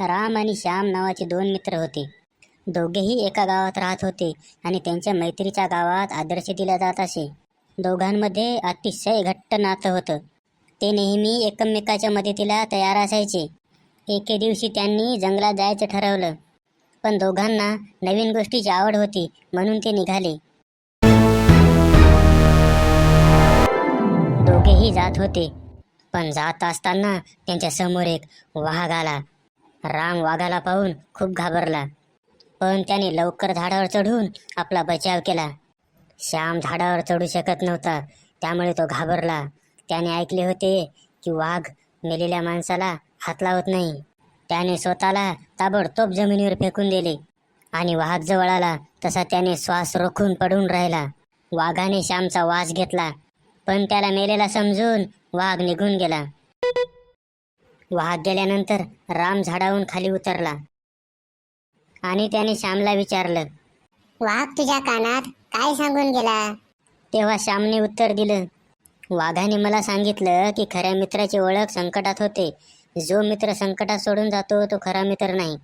राम आणि श्याम नावाचे दोन मित्र होते. दोघेही एका गावात राहत होते आणि त्यांच्या मैत्रीच्या गावात आदर्श दिला जात असे. दोघांमध्ये अतिशय घट्ट नातं होतं. ते नेहमी एकमेकाच्या मदतीला तयार असायचे. एके दिवशी त्यांनी जंगलात जायचं ठरवलं. पण दोघांना नवीन गोष्टीची आवड होती म्हणून ते निघाले. दोघेही जात होते. पण जात असताना त्यांच्यासमोर एक वाघ आला. राम वाघाला पाहून खूप घाबरला. पण त्याने लवकर झाडावर चढून आपला बचाव केला. श्याम झाडावर चढू शकत नव्हता त्यामुळे तो घाबरला. त्याने ऐकले होते की वाघ मेलेल्या माणसाला हात लावत नाही. त्याने स्वतःला ताबडतोब जमिनीवर फेकून दिले आणि वाघ जवळ आला तसा त्याने श्वास रोखून पडून राहिला. वाघाने श्यामचा वास घेतला पण त्याला मेलेला समजून वाघ निघून गेला. वाघ गेल्यानंतर राम झाडावरून खाली उतरला. आणि त्याने श्यामला विचारलं वाघ तुझ्या कानात काय सांगून गेला? तेव्हा श्यामने उत्तर दिलं वाघाने मला सांगितलं की खऱ्या मित्राची ओळख संकटात होते. जो मित्र संकटात सोडून जातो तो खरा मित्र नाही.